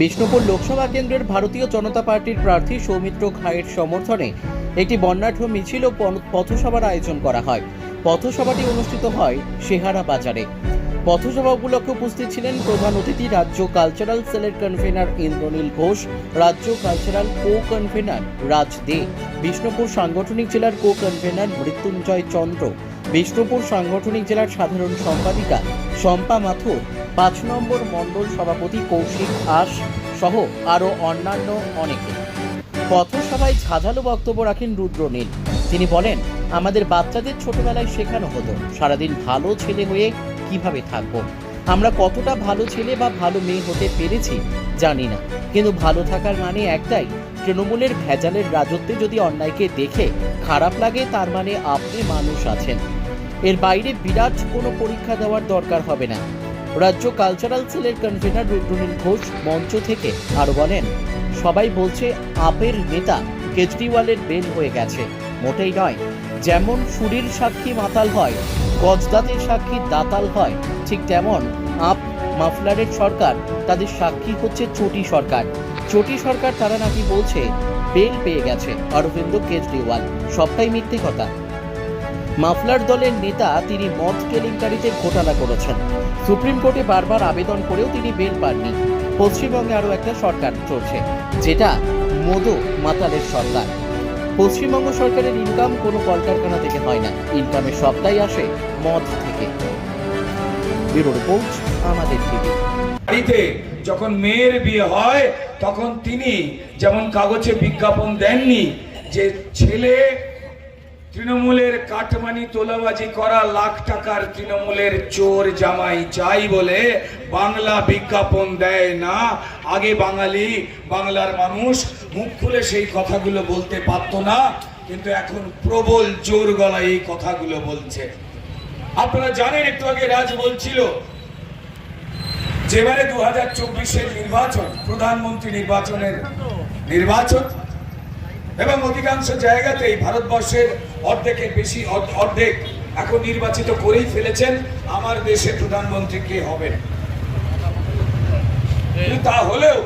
বিষ্ণুপুর লোকসভা কেন্দ্রের ভারতীয় জনতা পার্টির প্রার্থী সৌমিত্র খায়ের সমর্থনে একটি বর্ণাঢ্য মিছিল ও পথসভার আয়োজন করা হয়। পথসভাটি অনুষ্ঠিত হয় সেহারা বাজারে। পথসভা উপলক্ষে উপস্থিত ছিলেন প্রধান অতিথি রাজ্য কালচারাল সেলের কনভেনার ইন্দ্রনীল ঘোষ, রাজ্য cultural co convener Raj De, Bishnupur সাংগঠনিক জেলার কো কনভেনার মৃত্যুঞ্জয় চন্দ্র, বিষ্ণুপুর সাংগঠনিক জেলার সাধারণ সম্পাদিকা শম্পা মাথুর পাঁচ নম্বর মণ্ডল সভাপতি কৌশিক আশ সহ আরও অন্যান্য অনেকে। পথসভায় ঝাঁঝালো বক্তব্য রাখেন রুদ্র নীল। তিনি বলেন, আমাদের বাচ্চাদের ছোটবেলায় শেখানো হতো, সারাদিন ভালো ছেলে হয়ে কীভাবে থাকব? আমরা কতটা ভালো ছেলে বা ভালো মেয়ে হতে পেরেছি জানি না। কিন্তু ভালো থাকার মানে একটাই, তৃণমূলের ভেজালের রাজত্বে যদি অন্যায়কে দেখে খারাপ লাগে, তার মানে আপনি মানুষ আছেন। এর বাইরে বিরাট কোনো পরীক্ষা দেওয়ার দরকার হবে না। রাজ্য কালচারাল সেলের কনভেনার রুদ্রনীল ঘোষ মঞ্চ থেকে আরও বলেন, সবাই বলছে আপের নেতা কেজরিওয়ালের বেল হয়ে গেছে। মোটেই নয়, যেমন সুরির সাক্ষী মাতাল হয় গজদাতের সাক্ষী দাতাল হয়, ঠিক তেমন আপ মাফলারের সরকার তাদের সাক্ষী হচ্ছে চটি সরকার। চটি সরকার তারা নাকি বলছে, বেল পেয়ে গেছে অরবিন্দ কেজরিওয়াল। সবটাই মিথ্যে কথা। মাফলার দলের নেতা তিনি মদ কেলেঙ্কারিতে ঘোটালা করেছেন। সুপ্রিম কোর্টে বারবার আবেদন করেও তিনি বেল পাননি। পশ্চিমবঙ্গে আরও একটা সরকার চলছে, যেটা মোদো মাতালের সরকার। পশ্চিমবঙ্গ সরকারের ইনকাম কোনো কলকারখানা থেকে হয় না ইনকামের সবটাই আসে মদ থেকে। আমাদের বাড়িতে যখন মেয়ের বিয়ে হয়, তখন তিনি যেমন কাগজে বিজ্ঞাপন দেননি, যে ছেলে তৃণমূলের কাটমানি তোলাবাজি করা লাখ টাকার তৃণমূলের চোর জামাই চাই বলে বাংলা বিজ্ঞাপন দেয় না। আগে বাঙালি, বাংলার মানুষ মুখ খুলে সেই কথাগুলো বলতে পারতো না, কিন্তু এখন প্রবল জোর গলায় এই কথাগুলো বলছে। আপনারা জানেন, একটু আগে রাজ বলছিল যেবারে দু হাজার চব্বিশের নির্বাচন, প্রধানমন্ত্রী নির্বাচনের নির্বাচন, এবং অধিকাংশ জায়গাতেই ভারতবর্ষের অর্ধেকের বেশি অর্ধেক এখন নির্বাচিত করেই ফেলেছেন। আমার দেশে প্রধানমন্ত্রী কে হবেন? তা হলেও